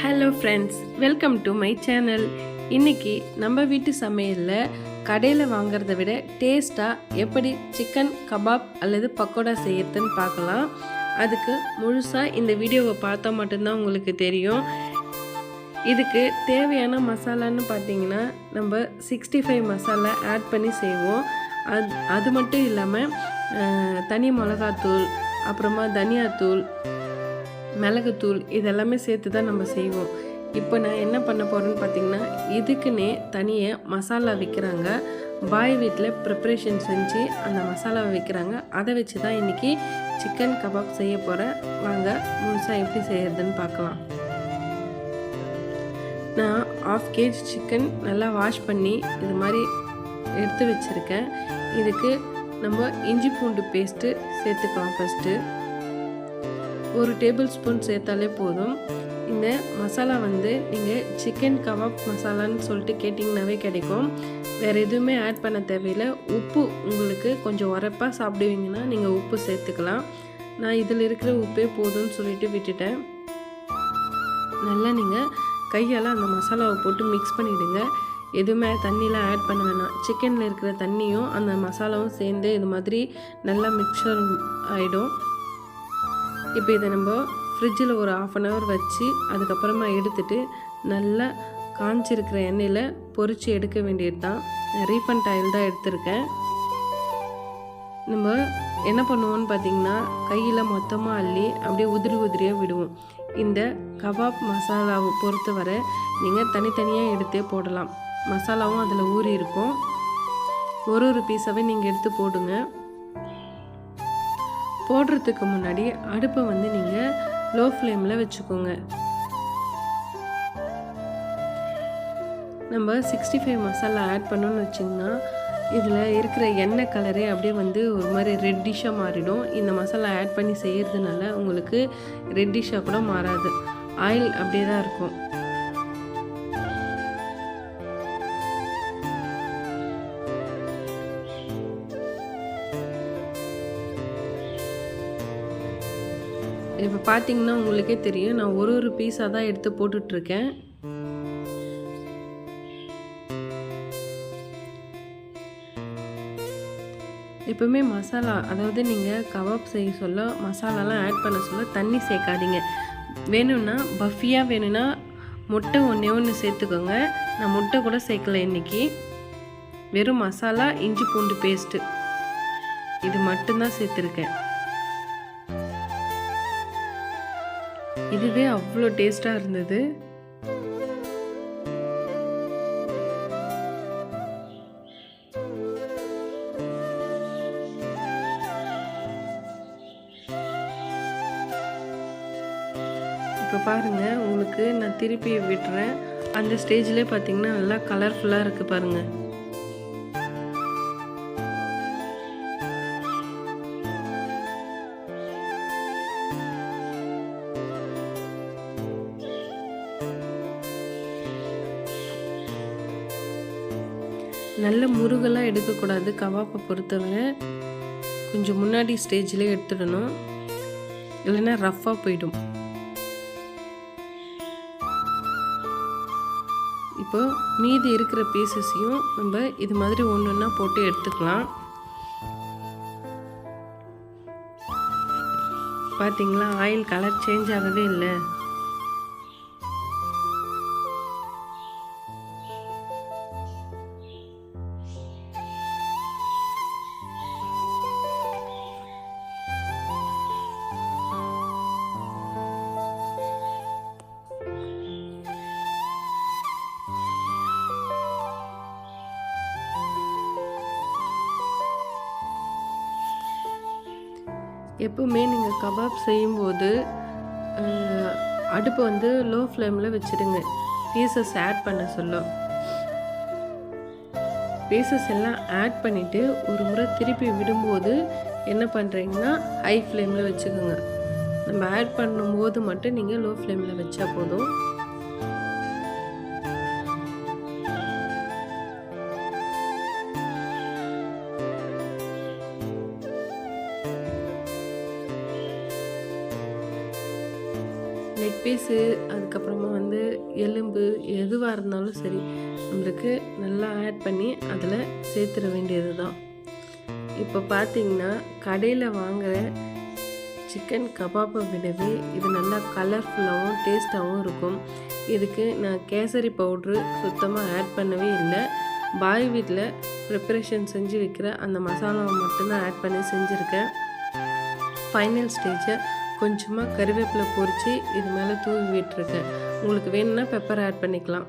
Hello friends welcome to my channel இன்னைக்கு நம்ம வீட்டு சமையலில் கடையில் வாங்கிறத விட டேஸ்ட்டாக எப்படி சிக்கன் கபாப் அல்லது பக்கோடா செய்யறதுன்னு பார்க்கலாம். அதுக்கு முழுசாக இந்த வீடியோவை பார்த்தா மட்டும்தான் உங்களுக்கு தெரியும். இதுக்கு தேவையான மசாலான்னு பார்த்தீங்கன்னா நம்ம சிக்ஸ்டி ஃபைவ் மசாலா ஆட் பண்ணி செய்வோம். அது அது மட்டும் இல்லாமல் தனி மிளகாத்தூள் அப்புறமா தனியாத்தூள் மிளகுத்தூள் இதெல்லாமே சேர்த்து தான் நம்ம செய்வோம். இப்போ நான் என்ன பண்ண போகிறேன்னு பார்த்தீங்கன்னா இதுக்குன்னே தனியாக மசாலா விற்கிறாங்க பாய் வீட்டில் ப்ரிப்ரேஷன் செஞ்சு அந்த மசாலாவை விற்கிறாங்க அதை வச்சு தான் இன்றைக்கி சிக்கன் கபாப் செய்ய போகிறேன் வாங்க முழுசாக எப்படி செய்கிறதுன்னு பார்க்கலாம். நான் ஆஃப் கேஜ் சிக்கன் நல்லா வாஷ் பண்ணி இது மாதிரி எடுத்து வச்சுருக்கேன். இதுக்கு நம்ம இஞ்சி பூண்டு பேஸ்ட்டு சேர்த்துக்கலாம் ஃபஸ்ட்டு ஒரு டேபிள் ஸ்பூன் சேர்த்தாலே போதும். இந்த மசாலா வந்து நீங்கள் சிக்கன் கபாப் மசாலான்னு சொல்லிட்டு கேட்டிங்கனாவே கிடைக்கும். வேறு எதுவுமே ஆட் பண்ண தேவையில்லை. உப்பு உங்களுக்கு கொஞ்சம் உரப்பாக சாப்பிடுவீங்கன்னா நீங்கள் உப்பு சேர்த்துக்கலாம். நான் இதில் இருக்கிற உப்பே போதும்னு சொல்லிட்டு விட்டுட்டேன். நல்லா நீங்கள் கையால் அந்த மசாலாவை போட்டு மிக்ஸ் பண்ணிவிடுங்க எதுவுமே தண்ணியெலாம் ஆட் பண்ண வேணாம். சிக்கனில் இருக்கிற தண்ணியும் அந்த மசாலாவும் சேர்ந்து இது மாதிரி நல்லா மிக்சர் ஆகிடும் இப்போ இதை நம்ம ஃப்ரிட்ஜில் ஒரு ஆஃப் அன் ஹவர் வச்சு அதுக்கப்புறமா எடுத்துட்டு நல்லா காஞ்சிருக்கிற எண்ணெயில் பொரித்து எடுக்க வேண்டியது தான் ரீஃபண்ட் ஆயில் தான் எடுத்திருக்கேன். நம்ம என்ன பண்ணுவோம்னு பார்த்தீங்கன்னா கையில் மொத்தமாக அள்ளி அப்படியே உதிரி உதிரியாக விடுவோம். இந்த கபாப் மசாலாவை பொறுத்தவரை நீங்கள் தனித்தனியாக எடுத்தே போடலாம். மசாலாவும் அதில் ஊறி இருக்கும். ஒரு ஒரு பீஸாகவே நீங்கள் எடுத்து போடுங்க. போடுறதுக்கு முன்னாடி அடுப்பை வந்து நீங்கள் லோ ஃப்ளேமில் வச்சுக்கோங்க. நம்ம சிக்ஸ்டி ஃபைவ் மசாலா ஆட் பண்ணோன்னு வச்சிங்கன்னா இதில் இருக்கிற எண்ணெய் கலரே அப்படியே வந்து ஒரு மாதிரி ரெட்டிஷாக மாறிடும். இந்த மசாலா ஆட் பண்ணி செய்கிறதுனால உங்களுக்கு ரெட்டிஷாக கூட மாறாது. ஆயில் அப்படியே தான் இருக்கும். இப்போ பார்த்தீங்கன்னா உங்களுக்கே தெரியும் நான் ஒரு ஒரு பீஸாக தான் எடுத்து போட்டுட்ருக்கேன். எப்பவுமே மசாலா அதாவது நீங்கள் கபாப் செய்ய சொல்ல மசாலாலாம் ஆட் பண்ண சொல்ல தண்ணி சேர்க்காதீங்க. வேணும்னா பஃபியாக வேணும்னா முட்டை ஒன்றே ஒன்று சேர்த்துக்கோங்க. நான் முட்டை கூட சேர்க்கல இன்னைக்கு. வெறும் மசாலா இஞ்சி பூண்டு பேஸ்ட்டு இது மட்டும்தான் சேர்த்துருக்கேன். இதுவே அவ்வளோ டேஸ்ட்டாக இருந்தது. இப்போ பாருங்கள் உங்களுக்கு நான் திருப்பி விட்டுறேன். அந்த ஸ்டேஜ்லேயே பார்த்தீங்கன்னா நல்லா கலர்ஃபுல்லாக இருக்குது பாருங்கள் நல்ல முருகெல்லாம் எடுக்கக்கூடாது. கவாப்பை பொறுத்தவரை கொஞ்சம் முன்னாடி ஸ்டேஜ்லேயே எடுத்துடணும். இல்லைன்னா ரஃப்பாக போயிடும். இப்போ மீதி இருக்கிற பீசஸையும் நம்ம இது மாதிரி ஒன்று ஒன்றா போட்டு எடுத்துக்கலாம். பார்த்தீங்களா ஆயில் கலர் சேஞ்ச் ஆகவே இல்லை. எப்பவுமே நீங்கள் கபாப் செய்யும்போது அடுப்பு வந்து லோ ஃப்ளேமில் வச்சுடுங்க. பீசஸ் ஆட் பண்ண சொல்லும். பீசஸ் எல்லாம் ஆட் பண்ணிவிட்டு ஒரு முறை திருப்பி விடும்போது என்ன பண்ணுறீங்கன்னா ஹை ஃப்ளேமில் வச்சுக்கோங்க. நம்ம ஆட் பண்ணும்போது மட்டும் நீங்கள் லோ ஃப்ளேமில் வச்சா போதும். பீஸு அதுக்கப்புறமா வந்து எலும்பு எதுவாக இருந்தாலும் சரி நம்மளுக்கு நல்லா ஆட் பண்ணி அதில் சேர்த்துட வேண்டியது தான் இப்போ பார்த்தீங்கன்னா கடையில் வாங்குகிற சிக்கன் கபாப்பை விடவே இது நல்லா கலர்ஃபுல்லாகவும் டேஸ்ட்டாகவும் இருக்கும். இதுக்கு நான் கேசரி பவுட்ரு சுத்தமாக ஆட் பண்ணவே இல்லை. பாய் வீட்டில் ப்ரிப்பரேஷன் செஞ்சு வைக்கிற அந்த மசாலாவை மட்டும்தான் ஆட் பண்ணி செஞ்சுருக்கேன். ஃபைனல் ஸ்டேஜை கொஞ்சமாக கருவேப்பிலை பொரித்து இது மேலே தூவி விட்டுருக்கேன் உங்களுக்கு வேணும்னா பெப்பர் ஆட் பண்ணிக்கலாம்.